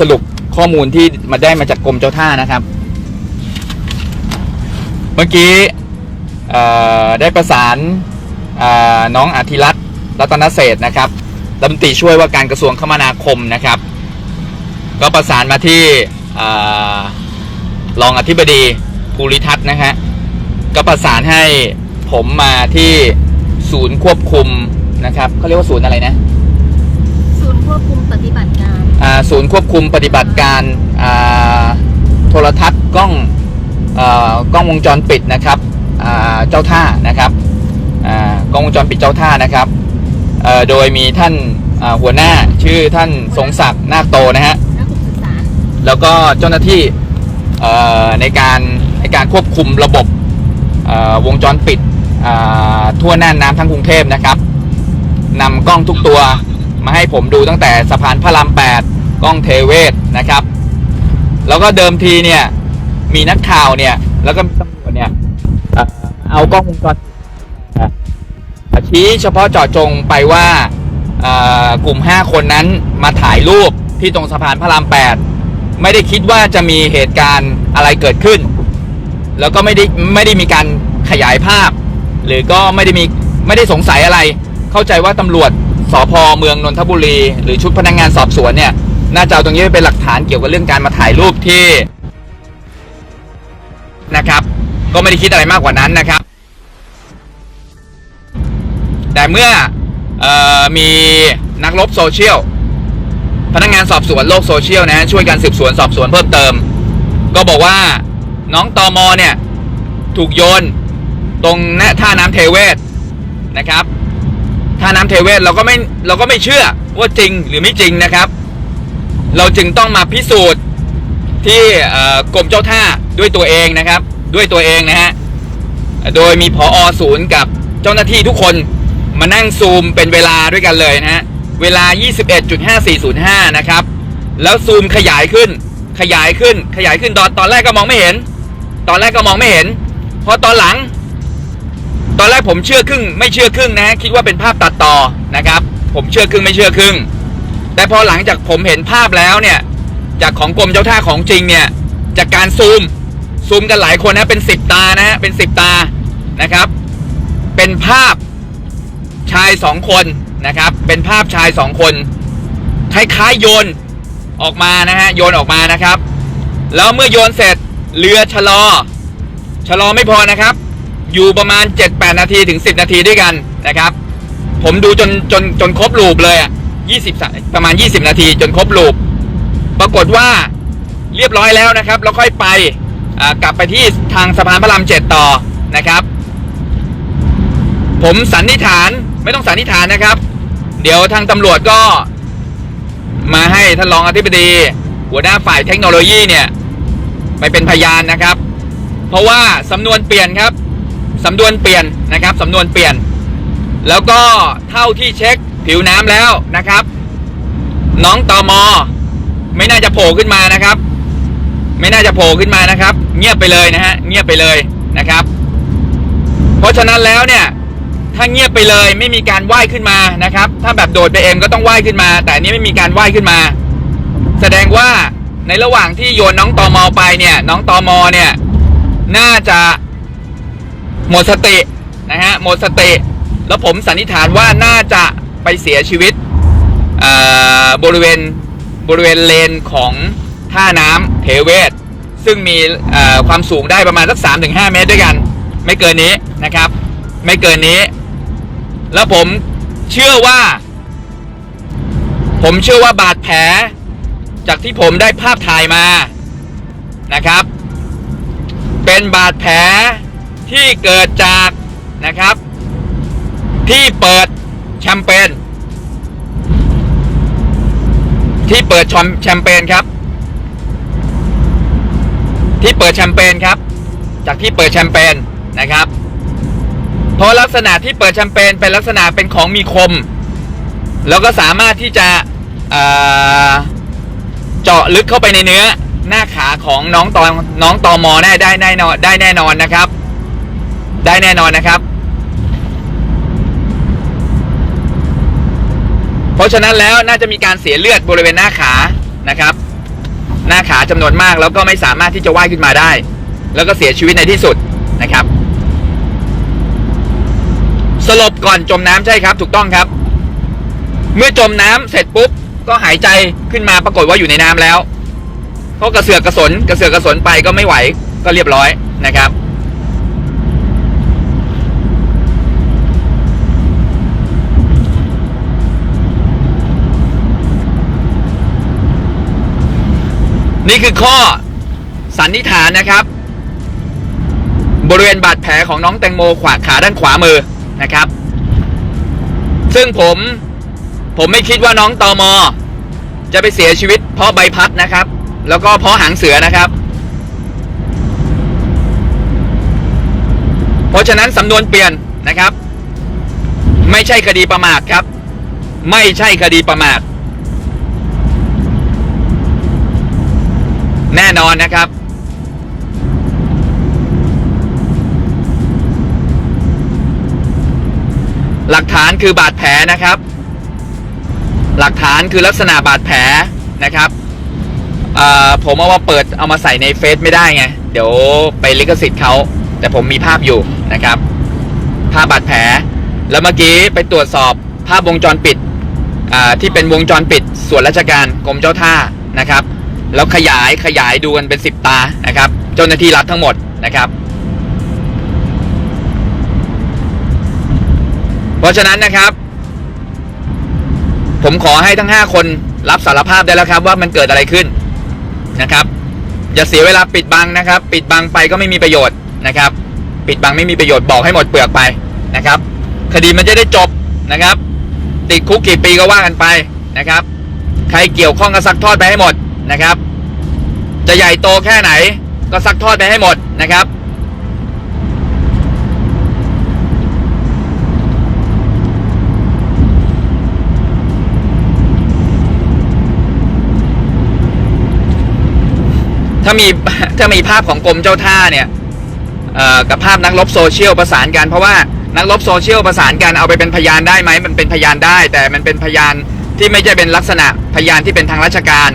สรุปข้อมูลที่มาได้มาจากกรมเจ้าท่านะครับ เมื่อกี้ได้ประสานน้องอธิรัตน์รัตนเศษนะครับรัฐมนตรีช่วยว่าการกระทรวงคมนาคมนะครับ ก็ประสานมาที่เอ่อรองอธิบดีภูริทัศน์นะฮะก็ประสานให้ผมมาที่ศูนย์ควบคุมนะครับเขาเรียกว่าศูนย์อะไรนะ ศูนย์ควบคุมปฏิบัติการ ศูนย์ควบคุมปฏิบัติการาโทรทัศน์กล้องอกล้องวงจรปิดนะครับเจ้าท่านะครับกล้องวงจรปิดเจ้าท่านะครับโดยมีท่านาหัวหน้าชื่อท่านทรงศักดิ์นาคโตนะฮะแล้วก็เจ้าหน้าที่ในการในการควบคุมระบบวงจรปิดทั่วน่านน้ำทั้งกรุงเทพนะครับนำกล้องทุกตัว มาให้ผมดูตั้งแต่สะพานพระราม8กล้องเทเวศนะครับ แล้วก็เดิมทีเนี่ยมีนักข่าวเนี่ยแล้วก็ตำรวจเนี่ยเอากล้องวงจรปิดชี้เฉพาะเจาะจงไปว่ากลุ่ม 5 คนนั้นมาถ่ายรูปที่ตรงสะพานพระราม 8 ไม่ได้คิดว่าจะมีเหตุการณ์อะไรเกิดขึ้น แล้วก็ไม่ได้ไม่ได้มีการขยายภาพ หรือก็ไม่ได้มีไม่ได้สงสัยอะไร เข้าใจว่าตำรวจ สพเมืองนนทบุรี หรือชุดพนักงานสอบสวนเนี่ยน่าจะเอาตรงนี้ไปเป็นหลักฐานเกี่ยวกับเรื่องการมาถ่ายรูปที่นะครับ ก็ไม่ได้คิดอะไรมากกว่านั้นนะครับ แต่เมื่อออมีนักรบโซเชียลพนักงานสอบสวนโลกโซเชียลนะฮะช่วยกันสืบสวนสอบสวนเพิ่มเติม ก็บอกว่าน้องตอมอเนี่ย ถูกโยน ตรงหน้าท่าน้ำเทเวศนะครับ ท่าน้ำเทเวศเราก็ไม่เราก็ไม่เชื่อว่าจริงหรือไม่จริงนะครับ เราจึงต้องมาพิสูจน์ที่กรมเจ้าท่าด้วยตัวเองนะครับ ด้วยตัวเองนะฮะโดยมีผอศูนย์กับเจ้าหน้าที่ทุกคนมานั่งซูมเป็นเวลาด้วยกันเลยนะฮะเวลา 21.5405 นะครับ แล้วซูมขยายขึ้น ขยายขึ้น ขยายขึ้นตอนตอนแรกก็มองไม่เห็น ตอนแรกก็มองไม่เห็น พอตอนหลัง ตอนแรกผมเชื่อครึ่งไม่เชื่อครึ่งนะคิดว่าเป็นภาพตัดต่อนะครับ ผมเชื่อครึ่งไม่เชื่อครึ่ง แต่พอหลังจากผมเห็นภาพแล้วเนี่ย จากของกรมเจ้าท่าของจริงเนี่ย จากการซูมซูมกันหลายคนนะเป็นสิบตานะเป็นสิบตานะครับ เป็นภาพชายสองคนนะครับ เป็นภาพชายสองคนคล้ายๆโยนออกมานะฮะโยนออกมานะครับ แล้วเมื่อโยนเสร็จเรือชะลอชะลอไม่พอนะครับ อยู่ประมาณ 7-8 นาทีถึง 10 นาทีด้วยกันนะครับ ผมดูจนจนจนครบลูปเลยอะ20 ประมาณ 20 นาทีจนครบลูป ปรากฏว่าเรียบร้อยแล้วนะครับ แล้วค่อยไปกลับไปที่ทางสะพานพระรามเจ็ดต่อนะครับ ผมสันนิษฐานไม่ต้องสันนิษฐานนะครับ เดี๋ยวทางตำรวจก็ มาให้ท่านรองอธิบดี หัวหน้าฝ่ายเทคโนโลยีเนี่ย ไปเป็นพยานนะครับ เพราะว่าสำนวนเปลี่ยนครับ สำนวนเปลี่ยนนะครับสำนวนเปลี่ยน แล้วก็เท่าที่เช็คผิวน้ำแล้วนะครับ น้องตอมอไม่น่าจะโผล่ขึ้นมานะครับ ไม่น่าจะโผล่ขึ้นมานะครับ เงียบไปเลยนะฮะเงียบไปเลยนะครับ เพราะฉะนั้นแล้วเนี่ยถ้าเงียบไปเลยไม่มีการว่ายขึ้นมานะครับ ถ้าแบบโดดไปเองก็ต้องว่ายขึ้นมา แต่นี้ไม่มีการว่ายขึ้นมา แสดงว่าในระหว่างที่โยนน้องตอมอไปเนี่ย น้องตอมอเนี่ย น่าจะ หมดสตินะฮะหมดสติแล้วผมสันนิษฐานว่าน่าจะไปเสียชีวิตบริเวณบริเวณเลนของท่าน้ำเทเวศ ซึ่งมีความสูงได้ประมาณสัก 3-5ถึงเมตรด้วยกัน ไม่เกินนี้นะครับ ไม่เกินนี้ แล้วผมเชื่อว่า ผมเชื่อว่าบาดแผล จากที่ผมได้ภาพถ่ายมานะครับ เป็นบาดแผล ที่เกิดจากนะครับ ที่เปิดแชมเปญที่เปิดชอมแชมเปญครับ ที่เปิดแชมเปญครับ จากที่เปิดแชมเปญนะครับ เพราะลักษณะที่เปิดแชมเปญเป็นลักษณะเป็นของมีคม แล้วก็สามารถที่จะเอ่อเจาะลึกเข้าไปในเนื้อหน้าขาของน้องตอน้องตอมอได้ได้แน่นอนได้แน่นอนนะครับ ได้แน่นอนนะครับ เพราะฉะนั้นแล้วน่าจะมีการเสียเลือดบริเวณหน้าขานะครับ หน้าขาจำนวนมากแล้วก็ไม่สามารถที่จะว่ายขึ้นมาได้ แล้วก็เสียชีวิตในที่สุดนะครับ สลบก่อนจมน้ำใช่ครับ ถูกต้องครับ เมื่อจมน้ำเสร็จปุ๊บก็หายใจขึ้นมาปรากฏว่าอยู่ในน้ำแล้วก็กระเสือกกระสนกระเสือกกระสนไปก็ไม่ไหวก็เรียบร้อยนะครับ นี่คือข้อสันนิษฐานนะครับ บริเวณบาดแผลของน้องแตงโมขวาขาด้านขวามือนะครับ ซึ่งผมผมไม่คิดว่าน้องตอมอจะไปเสียชีวิตเพราะใบพัดนะครับ แล้วก็เพราะหางเสือนะครับ เพราะฉะนั้นสำนวนเปลี่ยนนะครับ ไม่ใช่คดีประมาทครับ ไม่ใช่คดีประมาท แน่นอนนะครับ หลักฐานคือบาดแผลนะครับ หลักฐานคือลักษณะบาดแผลนะครับผมเอามาเปิดเอามาใส่ในเฟซไม่ได้ไง เดี๋ยวไปลิขสิทธิ์เขาแต่ผมมีภาพอยู่นะครับ ภาพบาดแผล แล้วเมื่อกี้ไปตรวจสอบภาพวงจรปิดที่เป็นวงจรปิดส่วนราชการกรมเจ้าท่านะครับ แล้วขยายขยายดูกันเป็นสิบตานะครับ เจ้าหน้าที่รัฐทั้งหมดนะครับ เพราะฉะนั้นนะครับ ผมขอให้ทั้งห้าคนรับสารภาพได้แล้วครับ ว่ามันเกิดอะไรขึ้นนะครับ อย่าเสียเวลาปิดบังนะครับ ปิดบังไปก็ไม่มีประโยชน์นะครับ ปิดบังไม่มีประโยชน์บอกให้หมดเปลือกไปนะครับ คดีมันจะได้จบนะครับ ติดคุกกี่ปีก็ว่ากันไปนะครับ ใครเกี่ยวข้องก็ซักทอดไปให้หมด นะครับ จะใหญ่โตแค่ไหน ก็ซักทอดไปให้หมดนะครับ ถ้ามีถ้ามีภาพของกรมเจ้าท่าเนี่ยกับภาพนักรบโซเชียลประสานกันเพราะว่านักรบโซเชียลประสานกันเอาไปเป็นพยานได้ไหมมันเป็นพยานได้ แต่มันเป็นพยานที่ไม่ใช่เป็นลักษณะพยานที่เป็นทางราชการ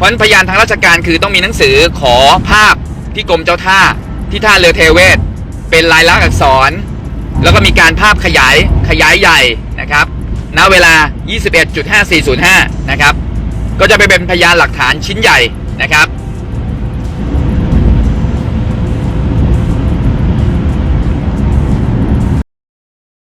เพราะฉะนั้นพยานทางราชการคือต้องมีหนังสือขอภาพที่กรมเจ้าท่าที่ท่าเรือเทเวศ เป็นลายลักษณ์อักษร แล้วก็มีการภาพขยายขยายใหญ่นะครับณเวลา 21.5405 นะครับ ก็จะไปเป็นพยานหลักฐานชิ้นใหญ่นะครับ